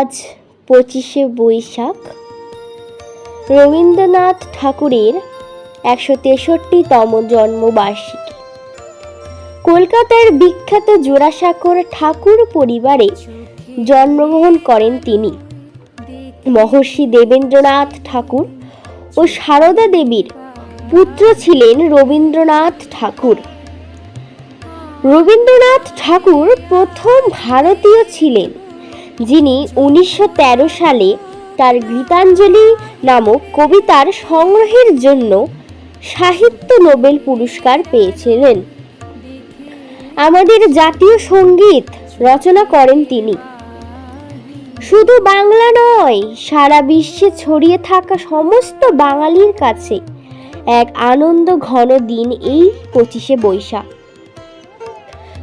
আজ পঁচিশে বৈশাখ। রবীন্দ্রনাথ ঠাকুরের একশো তেষট্টিতম জন্মবার্ষিকী। কলকাতার বিখ্যাত জোড়াসাঁকোর ঠাকুর পরিবারে জন্মগ্রহণ করেন তিনি। মহর্ষি দেবেন্দ্রনাথ ঠাকুর ও সারদা দেবীর পুত্র ছিলেন রবীন্দ্রনাথ ঠাকুর। রবীন্দ্রনাথ ঠাকুর প্রথম ভারতীয় ছিলেন। যিনি উনিশশো তেরো সালে তার গীতাঞ্জলি নামক কবিতার সংগ্রহের জন্য সাহিত্য নোবেল পুরস্কার পেয়েছিলেন। আমাদের জাতীয় সংগীত রচনা করেন তিনি। শুধু বাংলা নয়, সারা বিশ্বে ছড়িয়ে থাকা সমস্ত বাঙালির কাছে এক আনন্দ ঘন দিন এই পঁচিশে বৈশাখ।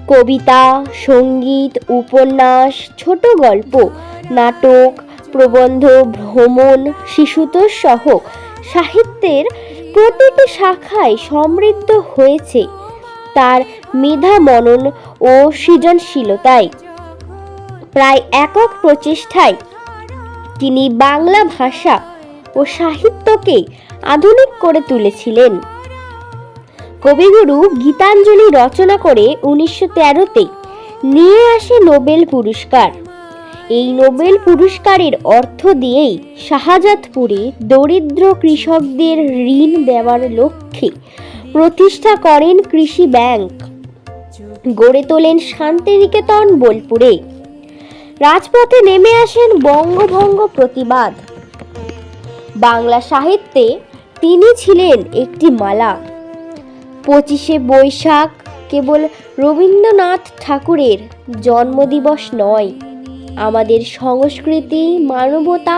কবিতা, সংগীত, উপন্যাস, ছোট গল্প, নাটক, প্রবন্ধ, ভ্রমণ, শিশুতোষ সহ সাহিত্যের প্রতিটি শাখায় সমৃদ্ধ হয়েছে তার মেধা মনন ও সৃজনশীলতায় প্রায় একক প্রচেষ্টায় তিনি বাংলা ভাষা ও সাহিত্যকে আধুনিক করে তুলেছিলেন। কবিগুরু গীতাঞ্জলি রচনা করে উনিশশো তেরোতে নিয়ে আসে নোবেল পুরস্কার। এই নোবেল পুরস্কারের অর্থ দিয়েই শাহজাদপুরে দরিদ্র কৃষকদের ঋণ দেওয়ার লক্ষ্যে প্রতিষ্ঠা করেন কৃষি ব্যাংক। গড়ে তোলেন শান্তিনিকেতন, বোলপুরে। রাজপথে নেমে আসেন বঙ্গভঙ্গ প্রতিবাদ। বাংলা সাহিত্যে তিনি ছিলেন একটি মালা। পঁচিশে বৈশাখ কেবল রবীন্দ্রনাথ ঠাকুরের জন্মদিবস নয়। আমাদের সংস্কৃতি, মানবতা,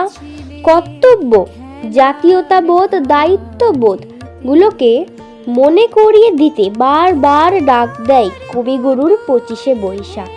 কর্তব্য, জাতীয়তাবোধ, দায়িত্ববোধ গুলোকে মনে করিয়ে দিতে বারবার ডাক দেয় কবিগুরুর পঁচিশে বৈশাখ।